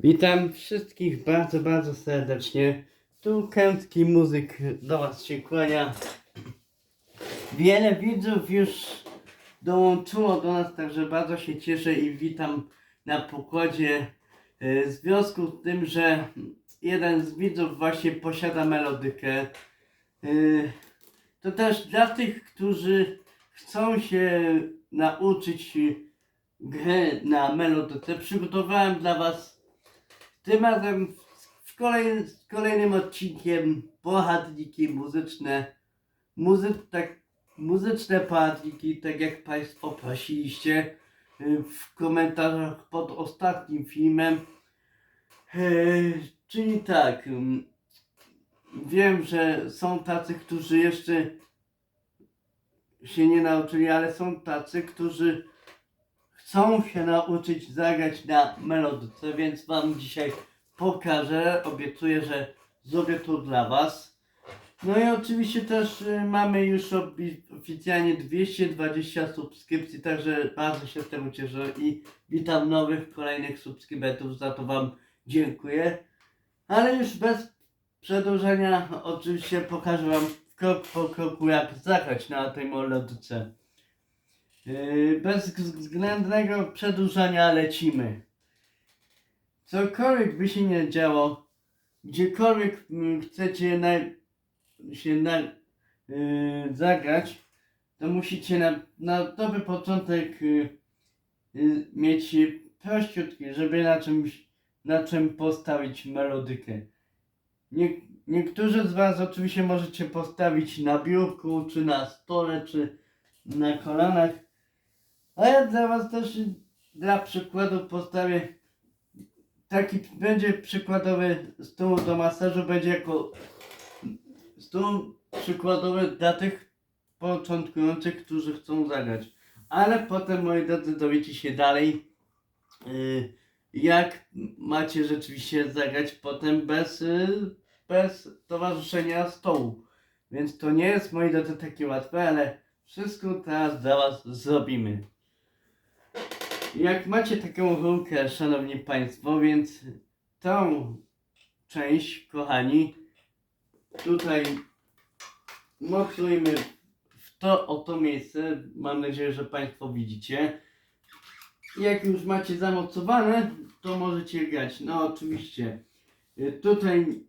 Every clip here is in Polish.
Witam wszystkich bardzo, bardzo serdecznie. Tu Kęcki Muzyk do Was się kłania. Wiele widzów już dołączyło do nas, także bardzo się cieszę i witam na pokładzie. e, W związku z tym, że jeden z widzów właśnie posiada melodykę. e, To też dla tych, którzy chcą się nauczyć gry na melodyce, przygotowałem dla Was tym razem kolejnym, z kolejnym odcinkiem pochadniki muzyczne. Muzy, tak, muzyczne pochadniki, tak jak Państwo prosiliście y, w komentarzach pod ostatnim filmem. Y, Czyli tak, ym, wiem, że są tacy, którzy jeszcze się nie nauczyli, ale są tacy, którzy chcą się nauczyć zagrać na melodyce, więc Wam dzisiaj pokażę. Obiecuję, że zrobię to dla Was. No i oczywiście też y, mamy już oficjalnie 220 subskrypcji, także bardzo się z tego cieszę i witam nowych, kolejnych subskrybentów, za to Wam dziękuję. Ale już bez przedłużenia oczywiście pokażę Wam krok po kroku jak zagrać na tej melodyce. Yy, Bez względnego przedłużania lecimy. Cokolwiek by się nie działo, gdziekolwiek mm, chcecie na, się na, yy, zagrać, to musicie na, na dobry początek yy, mieć prościutki, żeby na czymś, na czym postawić melodykę. Nie, niektórzy z Was oczywiście możecie postawić na biurku, czy na stole, czy na kolanach. A ja dla was też dla przykładu postawię taki będzie przykładowy stół do masażu, będzie jako stół przykładowy dla tych początkujących, którzy chcą zagrać. Ale potem, moi drodzy, dowiecie się dalej, y, jak macie rzeczywiście zagrać potem bez, y, bez towarzyszenia stołu. Więc to nie jest, moi drodzy, takie łatwe, ale wszystko teraz dla was zrobimy. Jak macie taką rurkę, szanowni państwo, więc tą część, kochani, tutaj mokrujmy w to oto miejsce. Mam nadzieję, że państwo widzicie. Jak już macie zamocowane, to możecie grać. No oczywiście. y, Tutaj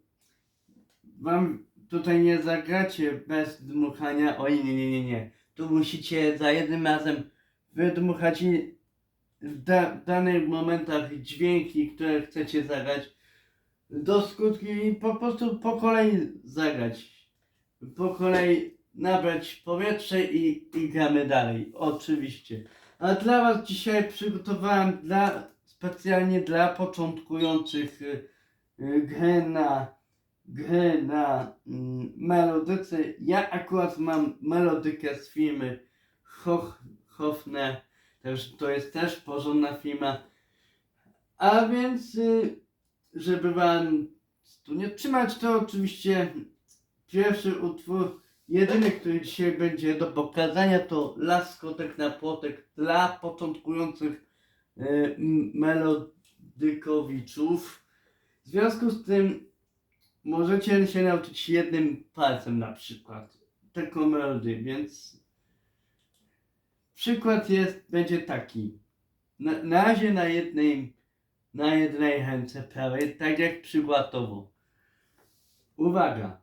wam tutaj nie zagracie bez dmuchania. Oj, nie, nie, nie, nie. Tu musicie za jednym razem wydmuchać w da, danych momentach dźwięki, które chcecie zagrać do skutku i po prostu po kolei zagrać. Po kolei nabrać powietrze i, i gramy dalej. Oczywiście. A dla Was dzisiaj przygotowałem dla, specjalnie dla początkujących y, y, grę na, grę na mm, melodyce. Ja akurat mam melodykę z firmy Hoch, Hofner. Także to jest też porządna firma. A więc, y, żeby wam tu nie trzymać, to oczywiście pierwszy utwór, jedyny, który dzisiaj będzie do pokazania, to Laskotek na płotek dla początkujących y, melodykowiczów. W związku z tym możecie się nauczyć jednym palcem na przykład taką melodię, więc Przykład jest, będzie taki. Na, na razie na jednej, na jednej ręce prawej, tak jak przykładowo. Uwaga.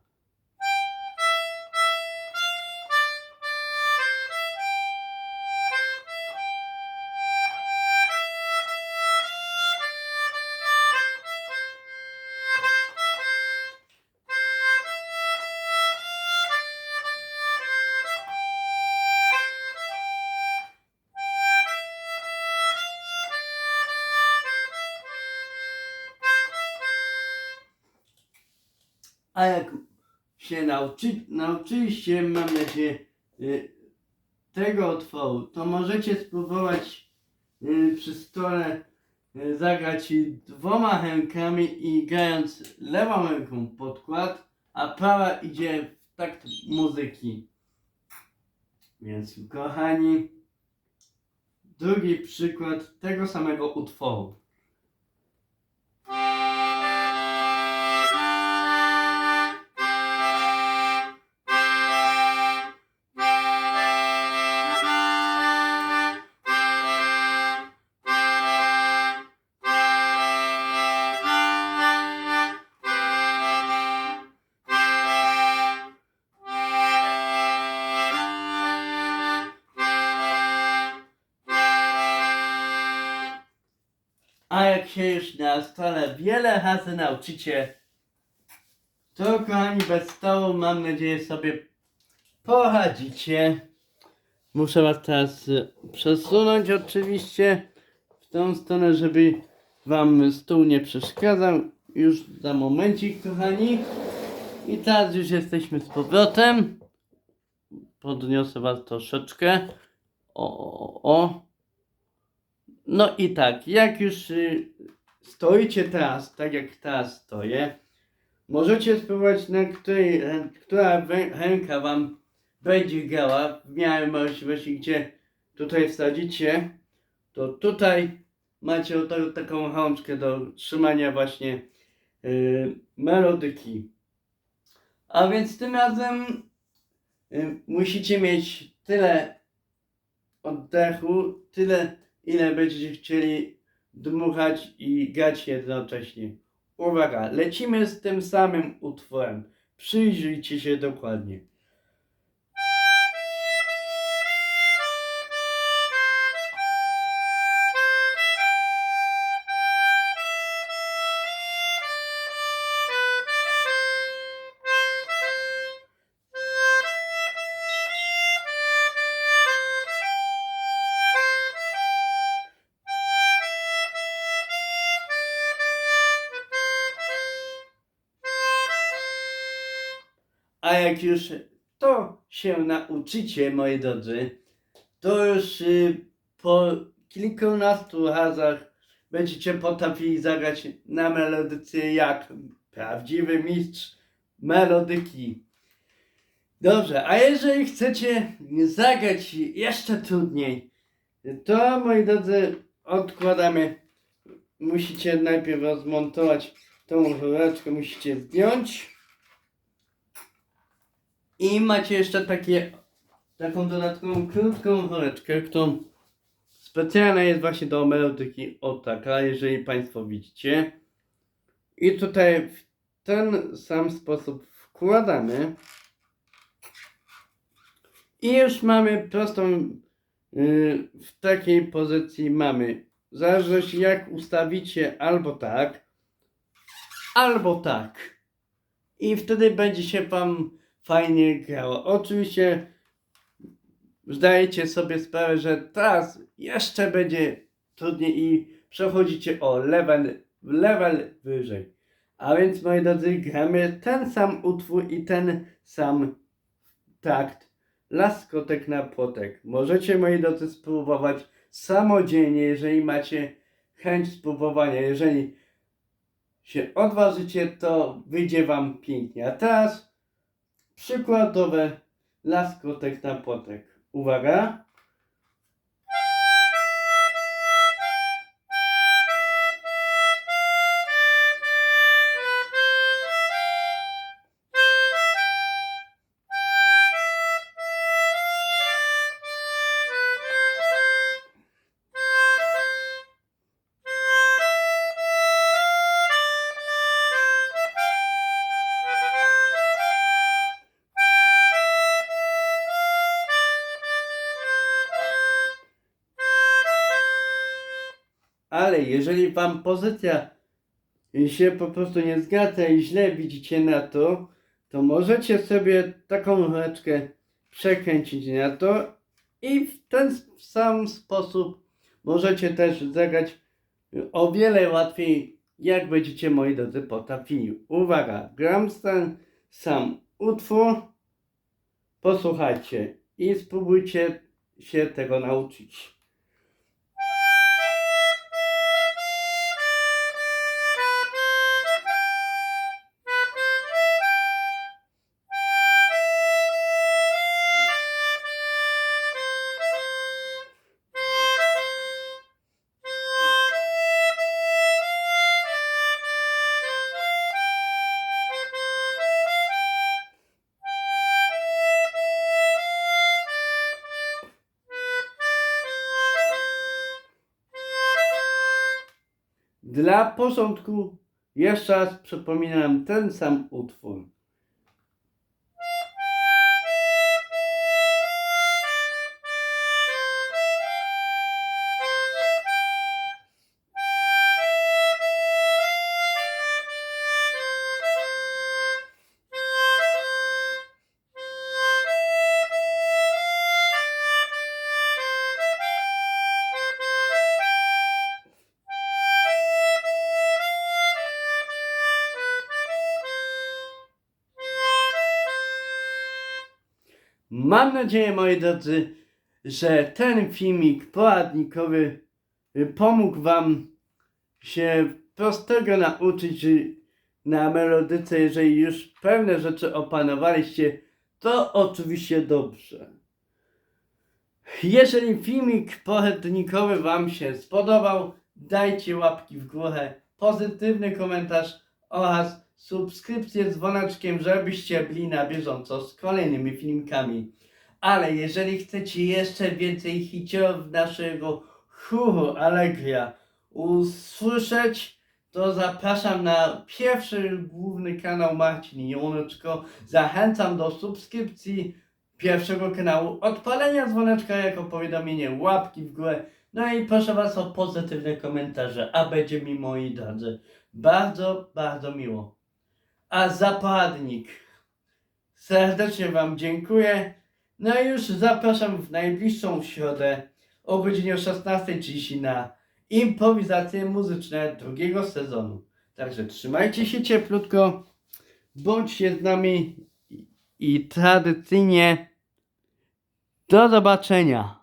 A jak się nauczy, nauczyliście, mam nadzieję, y, tego utworu, to możecie spróbować y, przy stole y, zagrać dwoma rękami i grając lewą ręką podkład, a prawa idzie w takt muzyki. Więc kochani, drugi przykład tego samego utworu. Macie już na stole wiele razy nauczycie, to kochani bez stołu mam nadzieję sobie poradzicie. Muszę was teraz y, przesunąć oczywiście w tą stronę, żeby wam stół nie przeszkadzał. Już za momencik kochani. I teraz już jesteśmy z powrotem. Podniosę was troszeczkę. O, o, o. No i tak, jak już y, stoicie teraz, tak jak teraz stoję, możecie spróbować, na której, która ręka wam będzie grała, w miarę możliwości, gdzie tutaj wsadzicie, to tutaj macie oto, taką rączkę do trzymania właśnie y, melodyki. A więc tym razem y, musicie mieć tyle oddechu, tyle ile będziecie chcieli dmuchać i grać jednocześnie. Uwaga, lecimy z tym samym utworem. Przyjrzyjcie się dokładnie. A jak już to się nauczycie, moi drodzy, to już y, po kilkunastu razach będziecie potrafili zagrać na melodyce jak prawdziwy mistrz melodyki. Dobrze, a jeżeli chcecie zagrać jeszcze trudniej, to moi drodzy, odkładamy. Musicie najpierw rozmontować tą rureczkę, musicie zdjąć. I macie jeszcze takie, taką dodatkową krótką woreczkę, którą specjalna jest właśnie do melodyki o taka, jeżeli Państwo widzicie. I tutaj w ten sam sposób wkładamy. I już mamy prostą, yy, w takiej pozycji mamy, w zależności jak ustawicie, albo tak, albo tak. I wtedy będzie się Wam fajnie grało. Oczywiście zdajecie sobie sprawę, że teraz jeszcze będzie trudniej i przechodzicie o level, level wyżej. A więc moi drodzy, gramy ten sam utwór i ten sam takt. Laskotek na płotek. Możecie moi drodzy spróbować samodzielnie, jeżeli macie chęć spróbowania. Jeżeli się odważycie, to wyjdzie wam pięknie. A teraz przykładowe laskotek na płotek. Uwaga. Ale jeżeli wam pozycja się po prostu nie zgadza i źle widzicie na to, to możecie sobie taką rureczkę przekręcić na to i w ten sam sposób możecie też zagrać o wiele łatwiej, jak będziecie moi drodzy potrafili. Uwaga, gram ten sam utwór, posłuchajcie i spróbujcie się tego nauczyć. Dla porządku jeszcze raz przypominam ten sam utwór. Mam nadzieję, moi drodzy, że ten filmik poradnikowy y, pomógł Wam się prostego nauczyć y, na melodyce, jeżeli już pewne rzeczy opanowaliście, to oczywiście dobrze. Jeżeli filmik poradnikowy Wam się spodobał, dajcie łapki w górę, pozytywny komentarz oraz subskrypcję z dzwoneczkiem, żebyście byli na bieżąco z kolejnymi filmikami. Ale jeżeli chcecie jeszcze więcej hiciorów naszego chóru Allegria usłyszeć, to zapraszam na pierwszy główny kanał Marcin Joneczko. Zachęcam do subskrypcji pierwszego kanału, odpalenia dzwoneczka jako powiadomienie, łapki w górę. No i proszę Was o pozytywne komentarze, a będzie mi moi drodzy bardzo, bardzo miło. A za poradnik serdecznie Wam dziękuję. No i już zapraszam w najbliższą środę o godzinie 16.30 na improwizacje muzyczne drugiego sezonu. Także trzymajcie się cieplutko, bądźcie z nami i tradycyjnie do zobaczenia.